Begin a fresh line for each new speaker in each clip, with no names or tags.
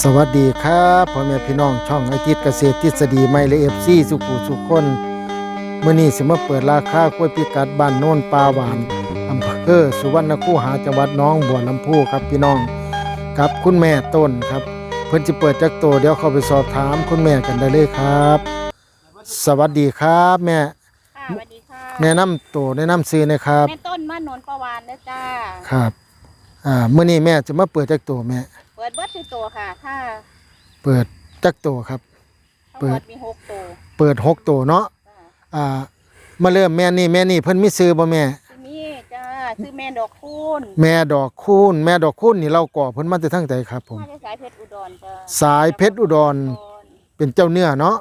สวัสดีครับพ่อแม่พี่น้องช่องไอทิตเกษตรทฤษฎีไม่และเอฟซีสุขุสุขคนเมื่อนี้สิมาเปิดราคากล้วยพิกัดบ้านโน่นปลาหวานอำเภอสุวรรณคูหาจังหวัดหน้องบัวลำพูครับพี่น้องกับคุณแม่ต้นครับ เพิ่นจะเปิดจักโตเดี๋ยวเข้าไปสอบถามคุณแม่กันได้เลยครับ สวัสดีครับแม่
ค่ะสวัสดีค่ะ
แนะนำตัวแนะนำซื้อนะครับ
แม่ต้นมานนประวานนะจ้า
ครับอ่าเมื่อนี้แม่จะมาเปิดจักโตแม่
เปิดเบิดคือตัวค่ะ ถ้า
เปิดจักโตครับ
ทั้ง
เปิ
หม
ด
ดมีหกตัว
เปิดหกโตเนาะ
จ้า
อ่ามาเริ่มแม่นี่แม่นี่เพิ่นมีซื้อบ่แม่
ซื้อมีจ้าซื้อแม่ดอกคูณ
แม่ดอกคูณแม่ดอกคูณนี่เราก่อเพิ่นมาแต่ทั้งใจครับผม
มาจากสายเพชรอุดรจ้า
สายเพชรอุดรเป็นเจ้าเนื้อเนาะ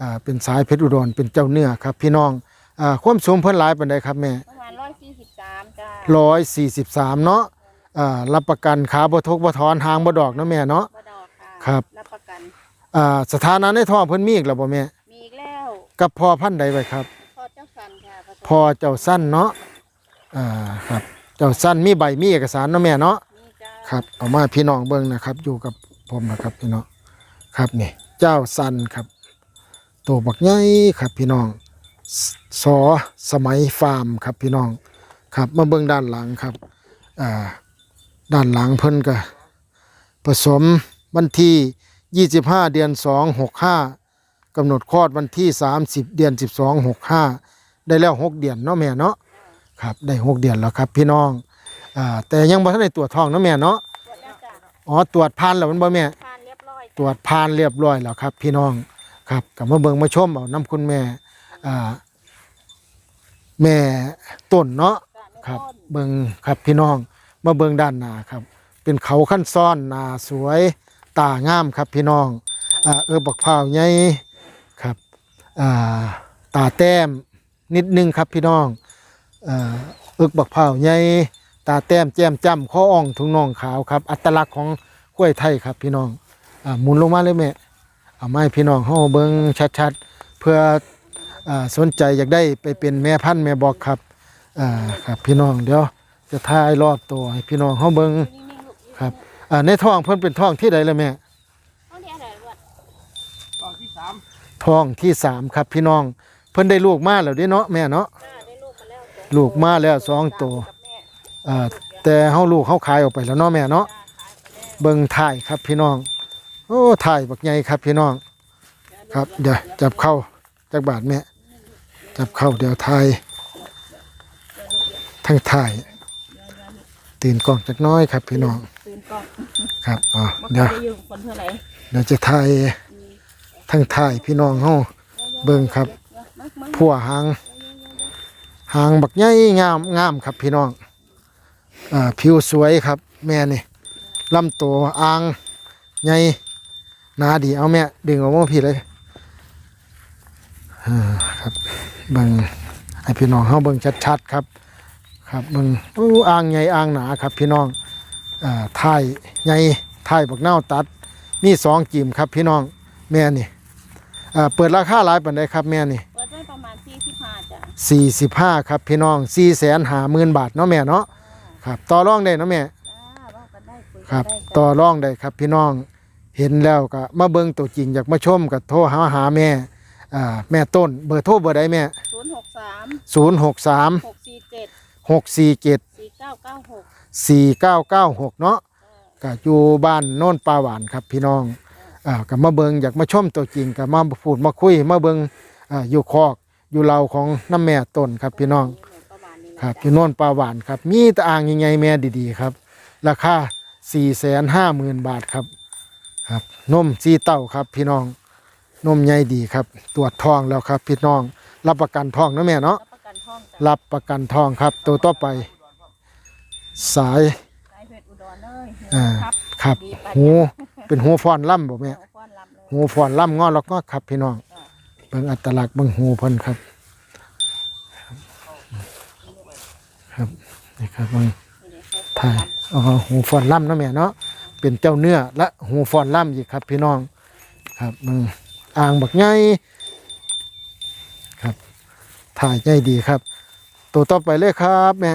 อ่าเป็นสายเพชรอุดรเป็นเจ้าเนื้อครับ พี่น้องอ่าความสูงเพิ่นหลายปานใดครับแม่
ประมาณร้อยสี่สิบสามจ้า
143 เนาะ อ่ารับประกันขาบ่ทกบ่ถอนหางบ่ดอกเนาะแม่เนาะ
บดอกค่ะ
ครับ
รับประกัน
อ่าสถานะในท้องเพิ่นมีอีกแล้วบ่แม่
มีอีกแล้ว
กับพ่อพันธุ์ใดไว้ครับ
พอเจ้าสันค่ะผสม
พ่อเจ้าสั้นเนาะอ่าครับ เจ้าสั้นมีใบมีเอกสารเนาะแม่เนาะ
มีจ้า
ครับเอามาพี่น้องเบิ้งนะครับ อยู่กับผมนะครับพี่น้องครับนี่เจ้าสันครับตัวบักใหญ่ครับพี่น้องสสอสมัยฟาร์มครับพี่น้องครับมาเบิ้งด้านหลังครับอ่า ด้านหลังเพิ่นก็ผสมวันที่ 25 เดือน 2 65กำหนดคลอดวันที่ 30 เดือน 12 65 ได้แล้ว 6 เดือนเนาะแม่เนาะครับได้ 6 เดือนแล้วครับพี่น้องอ่าแต่ยังบ่ทันได้ตรวจท้องเนาะแม่เนาะ
ตรวจแล้วจ้า
อ๋อตรวจผ่านแล้วมันบ่แม่
ทานเรียบร้อย
ตรวจผ่านเรียบร้อยแล้วครับ พี่น้องครับกลับมาเบิ่งมาชมเอาน้ำคุณแม่อ่าแม่ต้นเนาะ
จ้าแม่
ครับ
ต้น
เบิ่งครับพี่น้อง มาเบิ่งด้านหน้าครับ เป็นเขาขั้นซ้อนหนาสวยตางามครับพี่น้องอเออบักพร้าวใหญ่ครับตาแต้มนิดนึงครับพี่น้องเอิกบักพร้าวใหญ่ตาแต้มแจ่มจ้ำข้ออ่องถุงน่องขาวครับ อัตลักษณ์ของกล้วยไทยครับพี่น้องอหมุนลงมาเลยแม่เอาไม้พี่น้องเฮาเบิ่งชัดๆ เพื่ออสนใจอยากได้ไปเป็นแม่พันธุ์แม่บอกครับครับพี่น้องเดี๋ยว จะถ่ายรอบตัวให้พี่น้องเฮาเบิ่ง
นิ่งๆลูก
ครับอ่าในท้องเพิ่นเป็นท้องที่ใดล่ะแม่
ต้องเรียกอะไรลูก
ท้องที่สามครับพี่น้อง เพิ่นได้ลูกมาแล้วเด้เนาะแม่เนาะ
จ้าได้ลูกมาแล้ว
ลูกมาแล้วสองตัว
กับแม่
อ่าแต่เฮาลูกเฮาขายออกไปแล้วเนาะแม่เนาะ
จ้าขายไปแล้ว
เบิ่งถ่ายครับพี่น้องโอ้ถ่ายบักใหญ่ครับพี่น้อง ครับเดี๋ยวจับเข้าจักบาทแม่จับเข้าเดี๋ยวถ่ายทั้งถ่าย ตื่นกล้องจักหน้อยครับพี่น้อง
ตื่นกล้อง
ครับอ๋อ
ว่า
เดี๋ยว
เขาจะอยู่คนเท่าไหร่
เดี๋ยวจะถ่ายทั้งถ่ายพี่น้องเฮาเบิ่งครับ
มึกมึก
ผัวหางหางบักใหญ่งามงามครับพี่น้องอ่าผิวสวยครับ แม่นี่ลำตัวอ่างใหญ่หนาดีเอาแม่ดึงออกมาพี่เลยอ่าครับเบิ่งให้พี่น้องเฮาเบิ่งชัดๆครับ ครับเบิ่งอู้อ่างใหญ่อ่างหนาครับ พี่น้องอ่าท้ายใหญ่ท้ายบักเน่าวตัด มีสองจิมครับ พี่น้องแม่นี่อ่าเปิดราคาหลายปานใดครับแม่นี่
เปิดไว้ประมาณสี่สิบห้าจ้ะ
สี่สิบห้าครับ พี่น้องสี่แสนหาหมื่นบาทเนาะแม่เนาะครับ ต่อรองได้เนาะแม่
จ้าว่ากันได้คุย
ครับ
กันได้
ต่อรองได้ครับ พี่น้องเห็นแล้วก็มาเบิ่งตัวจริงอยากมาชมก็โทรหาหาแม่อ่าแม่ต้นเบอร์โทรเบอร์ใดแม่
ศูนย์หกสาม
ศูนย์หกสาม
หกสี่เจ็ด
หกสี่เจ็ด
สี่เก้าเก้าหก
สี่เก้าเก้าหกเนาะก็อยู่บ้านโน่นปลาหวานครับพี่น้องอ่าก็มาเบิ่งอยากมาชมตัวจริงก็มาพูดมาคุยมาเบิ่งอ่าอยู่คอกอยู่เราของน้ำแม่ต้นครับพี่น้อง
ประมาณนี้
ครับอยู่โน่นปลาหวานครับ มีแตะอ่างยังไงแม่ดีๆครับ ราคา4ี่แสนห้าหมื่นบาทครับครับนมซีเต้าครับพี่น้องนมใหญ่ดีครับ ตรวจทองแล้วครับพี่น้อง รับประกันทองนะแม่เนาะ
รับประกันห้องจ้ะ
รับประกันทองครับ ตัวต่อไป สาย
สายเพชรอุดรเลย
อ่า
ครับ
ครับ
ดีไป
หูเป็นหูฟอนล่ำบ่แม่
เอาฟ้อนลำเลย
หูฟอนล่ำงอแล้วก็ครับพี่น้องเบิ่งอัตลักษณ์เบิ่งหูเพิ่นครับ ครับนี่ครับเบิ่งถ่ายอ๋อหูฟอนล่ำเนาะแม่เนาะเป็นเจ้าเนื้อและหูฟอนล่ำอีกครับ พี่น้อง ครับมึงอ่างบักใหญ่ครับ ถ่ายใหญ่ดีครับ ตัวต่อไปเลยครับแม่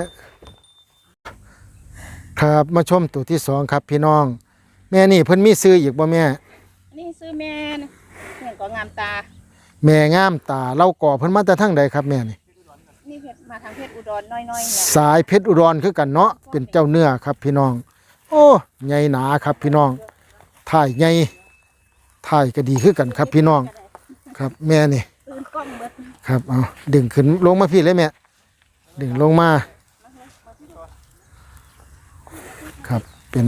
ครับมาชมตัวที่สองครับพี่น้อง แม่นี่เพิ่นมีซื้ออีกบ่แม่
นี่ซื้อแม่นะเพื่อนก็งามตา
แม่งามตาเล่าก่อเพิ่นมาแต่ทางใดครับแม่นี่
นี่เพชรมาทางเพชรอุดรน้อยๆเนี่ย
สายเพชรอุดรคือกันเนาะเป็นเจ้าเนื้อครับพี่น้อง โอ้ใหญ่หนาครับพี่น้องถ่ายใหญ่ถ่ายก็ดีคือกันครับพี่น้อง ครับแม่นี่
ตื่ นกล้องเบิด
ครับเอาดึงขึ้นลงมาพี่เลยแม่ดึงลงมา ครับเป็น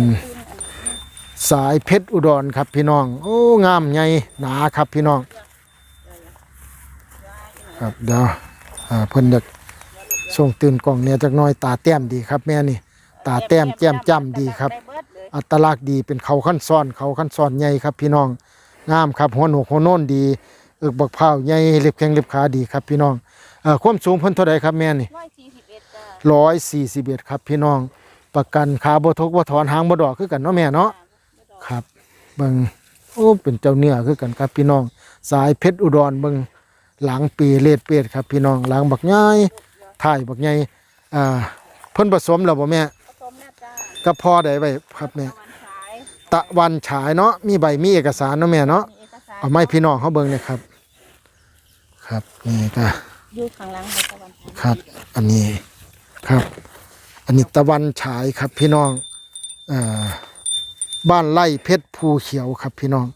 สายเพชรอุดรครับพี่น้อง โอ้งามใหญ่หนาครับพี่น้อง ครับเดี๋ยวอ่าเพิ่นอยากส่งตื่นกล่องเนี่ยจักหน้อยตาแต้มดีครับแม่นี่ ตาแต้มแจ่มจ้ำดีครับ
ได้เดเลย
อัตลักษณ์ดีเป็นเขาขั้นซ้อนเขาขั้นซ้อนใหญ่ครับพี่น้องงามครับหัวหนกหัวโน้นดี เอกบักเผาวใหญ่เล็บแข้งเล็บขาดีครับพี่น้องเอ่อความสูงเพิ่นเท่าใดครับแม่นี่
ร้อยสี่สิบเอ็ดจ้า
ร้อยสี่สิบเอ็ดครับพี่น้อง ประกันขาบ่ทกบ่ถอนหางบ่ดอกคือกันเนาะแม่เนาะครับเบิ่งโอ้เป็นเจ้าเนื้อคือกันครับพี่น้อง สายเพชรอุดรเบิ่งหลังปีเลดเปียดครับพี่น้องหลังบักใหญ่ถ่ายบักใหญ่อ่าเพิ่นผสมแล้วบ่แม่
ผสมแล้วจ้า
ก็พอได้ไว้ครับแม่
ตะวันฉาย
ตะวันฉายเนาะมีใบมีเอกสารเนาะแม่เนาะ
มีเอกสาร
เอาไม้พี่น้องเขาเบิ่งเนี่ยครับ ครับนี่ก็
อยู่ข้างหลังเลยตะวันฉาย
ครับ อันนี้ครับ อันนี้ตะวันฉายครับพี่น้องอ่าบ้านไร่เพชรภูเขียวครับพี่น้อง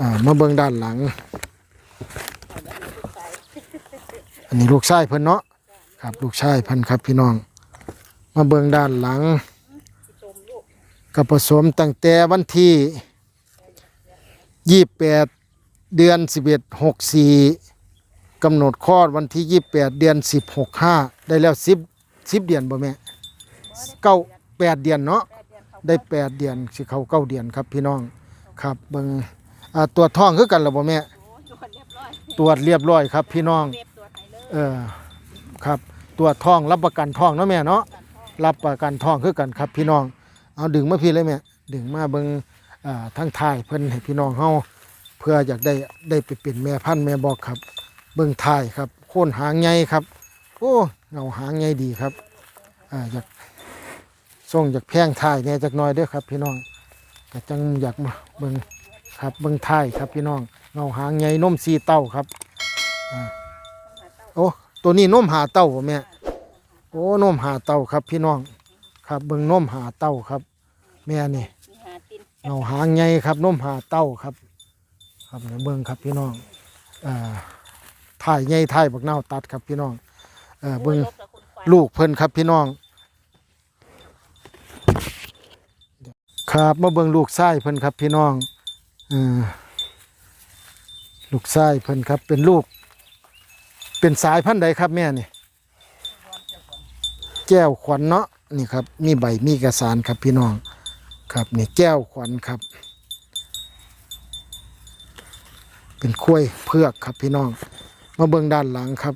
อ่ามาเบิ่งด้านหลัง อันนี้ลูกชายเพิ่นเนาะครับลูกชายเพิ่นครับพี่น้อง มาเบิ่งด้านหลัง
ชมลูก
ก็ผสมตั้งแต่วันที่ยี่แปดเดือนสิบเอ็ดหกสี่ กำหนดคลอดวันที่ยี่แปดเดือนสิบหกห้าได้แล้วสิบสิบเดือนบ่แม่เก้าแปดเดือนเนาะได้แปดเดือนสิเขาเก้าเดือนครับพี่น้องครับเบิงอ่าตัวจท้องคือกันหรือบ่แม่
ตรวจเรียบร้อย
ครับพี่น้อง
เอ
อครับตัวจท้องรับประกันท้องเนาะแม่เนาะรับประกันทองคือกันครับพี่น้อง เอาดึงมาพี่เลยแม่ดึงมาเบิงอ่าทั้งทายเพิ่นให้พี่น้องเฮาเพื่ออยากได้ได้ไปเป็นแม่พันธุ์แม่บอกครับ เบิ่งท้ายครับ โคนหางใหญ่ครับ โอ้เงาหางใหญ่ดีครับอ่าอยากส่งอยากแพงท้ายแหน่จักหน่อยเด้อครับ พี่น้องก็จังอยากมาเบิ่งครับเบิ่งท้ายครับพี่น้องเงาหางใหญ่นมสีเต้าครับอ่าโอ้ตัวนี้นมหาเต้าบ่แม่โอ้นมหาเต่าครับพี่น้องครับเบิ่งนมหาเต่าครับ แม่นี่
มีหาติน
เงาหางใหญ่ครับนมหาเต่าครับ ครับเดี๋ยวเบิ่งครับพี่น้องอ่า ถ่ายใหญ่ถ่ายบักเน่าวตัดครับพี่น้องเออเบิ่ง
ลบกับคุณขวัญ
ลูกเพิ่นครับพี่น้อง ครับมาเบิ่งลูกไส้เพิ่นครับพี่น้องเออลูกไส้เพิ่นครับเป็นลูก เป็นสายพันธุ์ใดครับแม่นี่แก้วขวัญเนาะนี่ครับมีใบมีเอกสารครับพี่น้องครับนี่แก้วขวัญครับ เป็นข้วยเพือกครับพี่น้อง มาเบิ่งด้านหลังครับ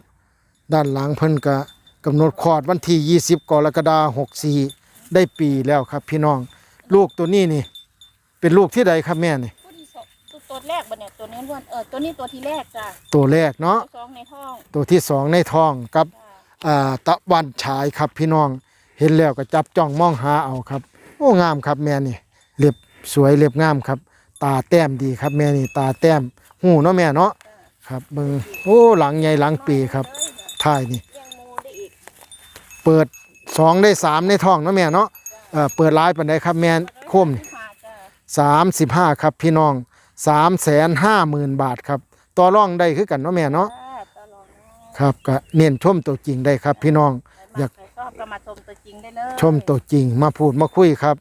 ด้านหลังเพิ่นก็กำหนดคลอดวันที่ 20กรกฎาคม64 ได้ปีแล้วครับ พี่น้อง ลูกตัวนี้นี่ เป็นลูกที่ใดครับแม่นี่
ตัวที่สองตัวตัวแรกบันเนี่ยตัวนี้ล้วนเออตัวนี้ตัวที่แรกจ้ะ
ตัวแรกเนาะ
ตัวสองในท้อง
ตัวที่สองในท้องกับ
จ้ะ
อ่าตะวันฉายครับพี่น้อง เห็นแล้วก็จับจ้องมองหาเอาครับ โอ้งามครับแม่นี่เล็บสวยเล็บงามครับ ตาแต้มดีครับแม่นี่ตาแต้มหูเนาะแม่เนาะ ครับเบิ่งโอ้หลังใหญ่หลังปีครับท้ายนี่
เลี้ยงหมูได้อีก
เปิดสองได้สามในท้องเนาะแม่เนาะเออเปิดร้ายปันไดครับแม่โคมนี่
หาจ้ะ
สามสิบห้าครับพี่น้องสามแสนห้าหมื่นบาทครับต่อรองได้คือกันเนาะแม่เนาะ
จ้ะตลอดนะครับ
ก็เน้นชมตัวจริงได้ครับ พี่น้องอยาก
ใครชอบก็มาชมตัวจริงได้เลย
ชมตัวจริงมาพูดมาคุยครับ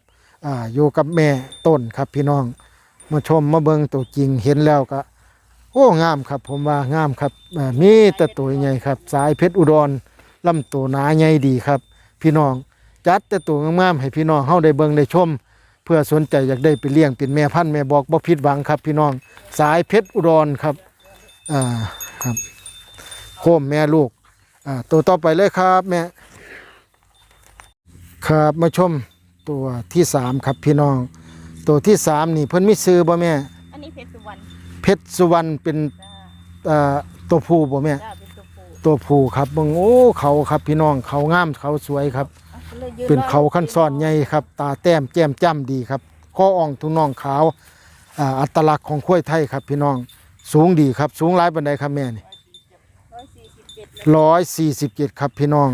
อ่าอยู่กับแม่ต้นครับพี่น้อง มาชมมาเบิ่งตัวจริงเห็นแล้วก็ โอ้งามครับ ผมว่างามครับมีแต่ตัวใหญ่ครับ สายเพชรอุดรลำตัวหนาใหญ่ดีครับ พี่น้องจัดแต่ตัวงามๆให้พี่น้องเฮาได้เบิ่งได้ชม เพื่อสนใจอยากได้ไปเลี้ยงเป็นแม่พันธุ์แม่บอกบ่ผิดหวังครับ พี่น้องสายเพชรอุดรครับอ่าครับโคมแม่ลูกอ่าตัวต่อไปเลยครับแม่ครับมาชมตัวที่สามครับพี่น้อง ตัวที่สามนี่เพิ่นมีซื้อบ่แม่
เพชรสุวรรณ
เป็น
จ้ะ
เอ่อตัวผู้บ่แม่
จ้ะเป็นตัวผู้
ตัวผู้ครับเบิ่งโอ้เขาครับพี่น้องเขางามเขาสวยครับ
อาลยยื
เป็น
รอ
เขาขั้นซ้อนใหญ่ครับ ตาแต้มแจ่มจ้ำดีครับข้ออ่องทุงน่องขาวอ่าอัตลักษณ์ของข้วยไทยครับ พี่น้องสูงดีครับ สูงหลายบันไดครับแม่นี่
ร้อยสี่สิบเจ็ด
ร้อยสี่สิบเจ็ดครับพี่น้อง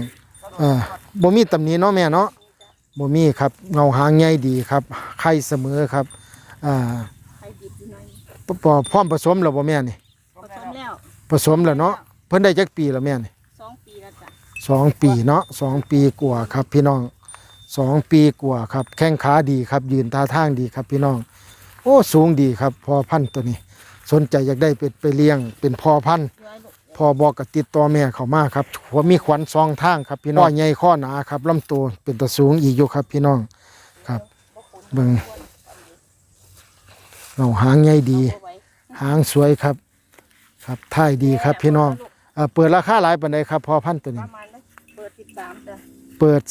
อ่าบ่มีตำหนิเนาะแม่เนาะบ่มีครับเงาหางใหญ่ดีครับไข่เสมอครับอ่า
ใครดิบอยู่ หน่อย
ปปพร้อมผสมแล้วบ่แม่นี่
ผสมแล้ว
ผสมแล้วเนาะเพิ่นได้จักปีแล้วแม่นี่
สองปีแล้วจ้ะ
สองปีเนาะสองปีกว่าครับพี่น้องสองปีกว่าครับ แข้งขาดีครับ ยืนท่าทางดีครับพี่น้อง โอ้สูงดีครับพอพันธุ์ตัวนี้ สนใจอยากได้เป็นไปเลี้ยง เป็นพอพันธุ์
ย้อยลูก
พอบอกกับติดต่อแม่เขามาครับหัวมีขวัญซองทางครับพี่น้องข้อใหญ่ข้อหนาครับลำตัวเป็นตะสูงอีกอยู่ครับพี่น้องครับเบิ่งเราหางใหญ่ดี
เอาไว้
หางสวยครับ ครับท่ายดีครับพี่น้องเอ่อเปิดราคาหลายปานใดครับพอพันธุ์ตัว
ป
นี้
ระมาณนั้นเปิดสิบสามจ้ะ
เปิด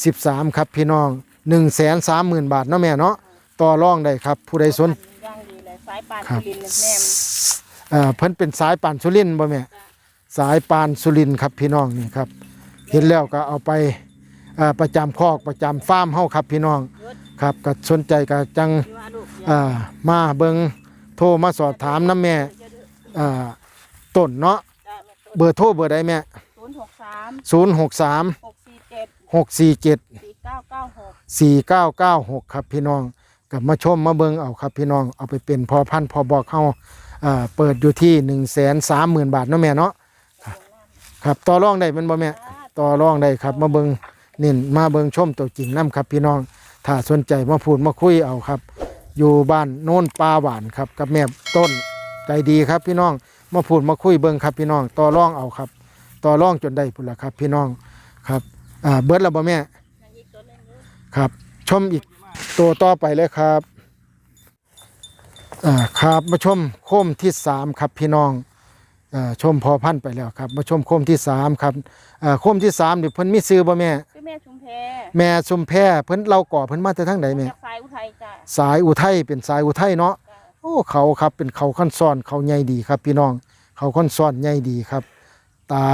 13 ครับพี่น้อง 1 3 0 0 0 0 บาทเนาะแม่เนาะต่อรองได้ครับ ผู้ใดสน
ย่างดีเลยสายปาน
ครับ
สุรินทร์แม่ม
เอ่อเพิ่นเป็นสายปานสุรินทร์บ่แม่ สายปานสุรินทร์ครับพี่น้องนี่ครับ เห็นแล้วก็เอาไปเอ่อประจำคอกประจำฟาร์มเฮาครับพี่น้องครับก็สนใจก็จัง
ที่ว่าลูก
เอ่อมาเบิงโทรมาสอบถามน้ำแม่เอ่อต้นเนาะเบอร์โทรเบอร์ใดแม่
ศูนย์หกสาม
063
หกสี่เจ็ด
647
สี่เก้าเก้าหก
4996ครับพี่น้องกลับมาชมมาเบิงเอาครับพี่น้องเอาไปเป็นพอพันธุ์พอบอกเฮาเอ่อเปิดอยู่ที่1 3 0 0 0 0บาทเนาะแม่เนาะครับครับต่อรองได้แมันบ่แม่ต่อรองได้ครับมาเบิงเน้นมาเบิงชมตัวจริงนํครับพี่น้องถ้าสนใจมาพูดมาคุยเอาครับ อยู่บ้านโน่นปลาหวานครับ กับแม่ต้นใจดีครับพี่น้องมาพูดมาคุยเบิงครับพี่น้องต่อรองเอาครับต่อรองจนได้พุ่นละครับ พี่น้องครับอ่าเบิร์ดแล้วบ่แม่ครับ ชมอีกตัวต่อไปเลยครับอ่าครับมาชมโคมที่สามครับพี่น้องอาชมพอพันไปแล้วครับ มาชมโคมที่สามครับอ่าโคมที่สามนี่เพิ่นมีซื้อบ่แม่
แม่ชุมแพ
แม่ซุมแพรเพิ่นเราก่อเพิ่นมาแต่ทางใดแม่
จากสายอุทัยจ้ะ
สายอุทัยเป็นสายอุทัยเนาะ
จ้ะ
โอ้เขาครับเป็นเขาขั้นซ้อนเขาใหญ่ดีครับ พี่น้อง เขาขั้นซ้อนใหญ่ดีครับตา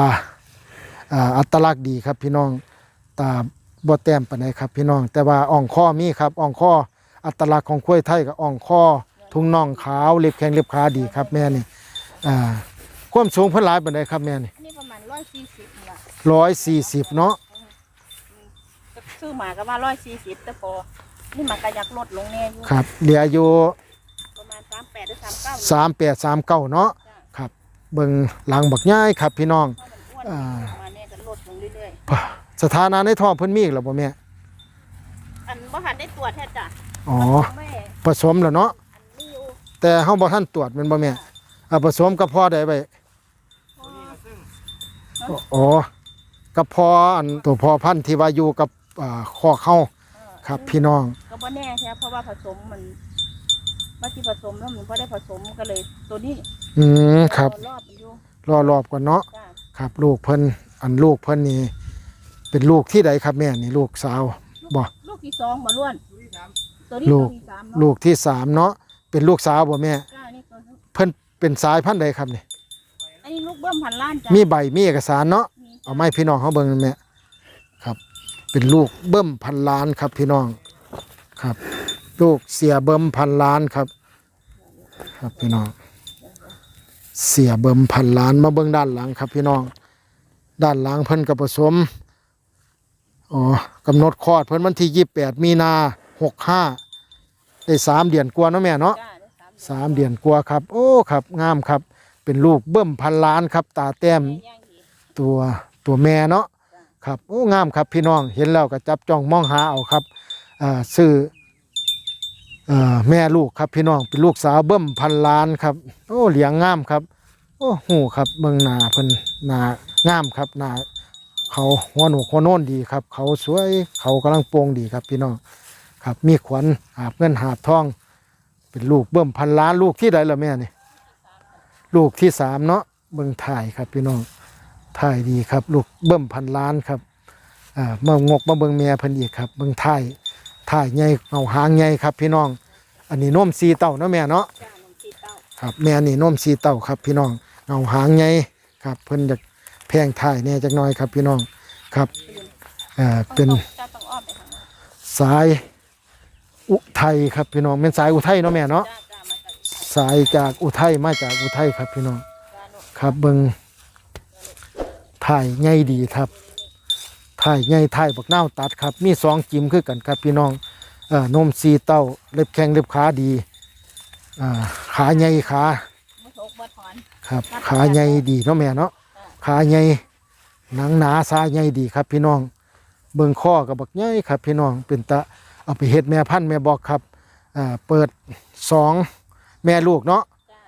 อ่าอัตลักษณ์ดีครับ พี่น้องตาบ่แต้มปานใดครับ พี่น้อง แต่ว่าอ่องข้อมีครับอ่องข้ออัตลักษณ์ของกล้วยไทยกับอ่องข้อทุ่งน่องขาวเล็บแข้งเล็บขาดีครับ แม่นี่อ่าความสูงเพิ่นหลายปานใดครับแม่นี่
อันนี้ประมาณร้อยสี่สิบนี่ละ
ร้อยสี่สิบเนาะ
ซื้อหมาก็ว่าร้อยสี่สิบแต่พอนี่หมากระยักลดลงแน่อยู่
ครับเหลืออยู่
ประมาณสามแปดหรือสามเก้า
สามแปดสามเก้าเนาะครับเบิ่งหลังบักย่ายครับพี่น้อง
เพราะมันอ้วน
อ่า
มาเนี่ยก็ลดลงเรื่อย
สถานะในท้องเพิ่นมีอีกแล้วบ่แม่
ๆอันบ่หันได้ตรวจแท้จ้ะ
อ๋อ
แม่
ผสมแล้วเนาะ
อันนี้อยู่
แต่เฮาบ่ทันตรวจแมันบ่แม่อ่าผสมกับพ่อได้ไปอ๋อกับพ่ออันตัวพ่อพันธุ์ที่ว่าอยู่กับ อ่าคอกเฮาครับพี่น้อง
ก็บ่แน่ใช่เพราะว่าผสมมันเมื่อที่ผสมแล้วมันพอได้ผสมก็เลยตัวนี้
อืมครับ
รอบมันอยู่
รอรอบก่อนเนาะ
จ้ะ
ครับ ลูกเพิ่นอันลูกเพิ่นนี่เป็นลูกที่ใดครับแม่นี่ลูกสาวบ่
ลูกที่สองมาล้วนตัวนี้
ลู
ตัว
ก
ที่สามเนาะ
ลูกที่สามเนาะเป็นลูกสาวบ่แม่
จ้านี่ตัวนี้
เพิ่นเป็นสายพันธุ์ใดครับนี่
อันนี้ลูกเบิ้มพันล้านจ้ะ
มีใบมีเอกสารเนาะ
มี
เอาไมาให้พี่น้องเขาเบิ่งนั่นแม่ครับ เป็นลูกเบิ่มพันล้านครับพี่น้องครับ ลูกเสียเบิ่มพันล้านครับ ครับพี่น้อง เสียเบิ่มพันล้านมาเบิ่งด้านหลังครับพี่น้อง ด้านหลังเพิ่นกับผสมอ๋อกำหนดคลอดเพิ่นวันที่ยี่แปดมีนาหกห้าได้สามเดือนกว่าเนาะแม่เนาะ
จ้าได้สาม
สามเดือนกว่าครับ โอ้ครับงามครับ เป็นลูกเบิ่มพันล้านครับ ตาแต้ม
แม่ย่างดี
ตัวตัวแม่เนาะ ครับโอ้งามครับพี่น้องเห็นแล้วก็จับจ้องมองหาเอาครับอ่าซื้อเอ่อแม่ลูกครับพี่น้องเป็นลูกสาวเบิ่มพันล้านครับ โอ้เหลียงงามครับ โอ้หูครับเบิ่งหน้าเพิ่นหน้างามครับหน้าเขาหัวหนูหัวโน่นดีครับ เขาสวยเขากำลังโปร่งดีครับพี่น้องครับ มีขวัญหาบเงินหาบทอง เป็นลูกเบิ่มพันล้านลูกที่ใดล่ะแม่นี่ลูกที่สามเนาะเบิ่งถ่ายครับพี่น้อง ถ่ายดีครับ ลูกเบิ่มพันล้านครับอ่ามางกมาเบิ่งแม่เพิ่นอีกครับ เบิ่งถ่ายถ่ายใหญ่เอาหางใหญ่ครับ พี่น้อง อันนี้นมสีเต้าเนาะแม่เนาะ
จ้านมชีเต้า
ครับแม่นี่นมสีเต้าครับ พี่น้องเอาหางใหญ่ครับ เพิ่นอยากแพงถ่ายแน่จักหน่อยครับ พี่น้องครับเอ่อเป็น
ต้องจ้าต้องอ้อมไปทางนั้น
สายอุทัยครับพี่น้องเป็นสายอุทัยเนาะแม่เนาะ
จ้าจ้ามาจากอุทัย
สายจากอุทัยมาจากอุทัยครับพี่น้อง
จ้าลูก
ครับเบิง ถ่ายใหญ่ดีครับถ่ายใหญ่ถ่ายบักนาวตัดครับ มีสองจิมคือกันครับพี่น้องเอ่อนมสีเต้าเล็บแข้งเล็บขาดีอ่าขาใหญ่ขา
มุทกบ่ถอน
ครับ ขาใหญ่ดีเนาะแม่เนาะขาใหญ่หนังหนาซาใหญ่ดีครับ พี่น้อง เบิ่งข้อกับบักใหญ่ครับ พี่น้องเป็นตะเอาไปเฮ็ดแม่พันธุ์แม่บอกครับอ่าเปิดสองแม่ลูกเนาะ
จ้า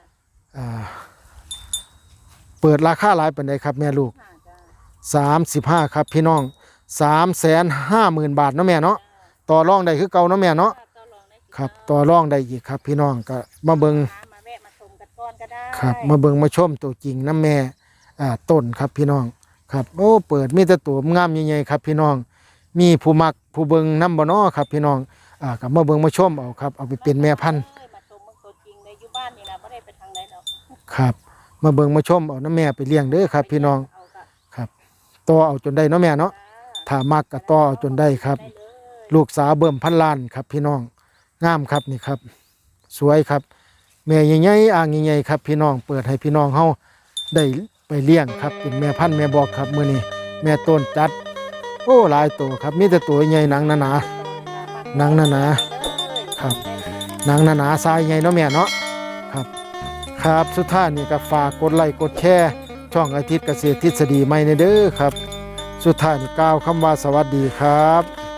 อ่าเปิดราคาหลายปานใดครับ แม่ลูก
ห้าจ้า
สามสิบห้าครับพี่น้องสามแสนห้าหมื่นบาทเนาะแม่เนาะต่อรองได้คือเก่าเนาะแม่เนาะ
ก็ลองได้
ครับต่อรองได้อีกครับพี่น้องก็มาเบิง
มาแวะมาชมกันก่อนก็ได้
ครับมาเบิงมาชมตัวจริงน้ำแม่อ่าต้นครับพี่น้องครับโอ้เปิดมีแต่ตัวงามใหญ่ๆครับพี่น้อง มีผู้มักผู้เบิงน้ำบ่นอครับพี่น้องอ่ากับมาเบิงมาชมเอาครับเอาไปเป็นแม่พันธุ์
เอ้ยมาชมเมืองตัวจริงในอยู่บ้านนี่นะไม่ได้ไปทางไหนหรอก
ครับ มาเบิงมาชมเอาน้ำแม่ไปเลี้ยงเด้อครับพี่น้อง
เอาก็
ครับ ต่อเอาจนได้เนาะแม่เนาะ
จ้า
ถ้ามักก็ต่อเอาจนได้ครับ
ได้เลย
ลูกสาวเบิ่มพันล้านครับ พี่น้องงามครับนี่ครับ สวยครับ แม่ใหญ่ๆอ่างใหญ่ๆครับ พี่น้องเปิดให้พี่น้องเฮาได้ไปเลี้ยงครับเป็นแม่พันธุ์แม่บอกครับมื้อนี้แม่ต้นจัด โอ้หลายตัวครับมีแต่ตัวใหญ่หนังหนาๆหนังหนาๆครับหนังหนาๆทรายใหญ่เนาะแม่เนาะครับ ครับสุดท้ายนี่ก็ฝากกดไลค์กดแชร์ ช่องอาทิตย์เกษตรทฤษฎีใหม่ในเด้อครับ สุดท้ายกล่าวคำว่าสวัสดีครับ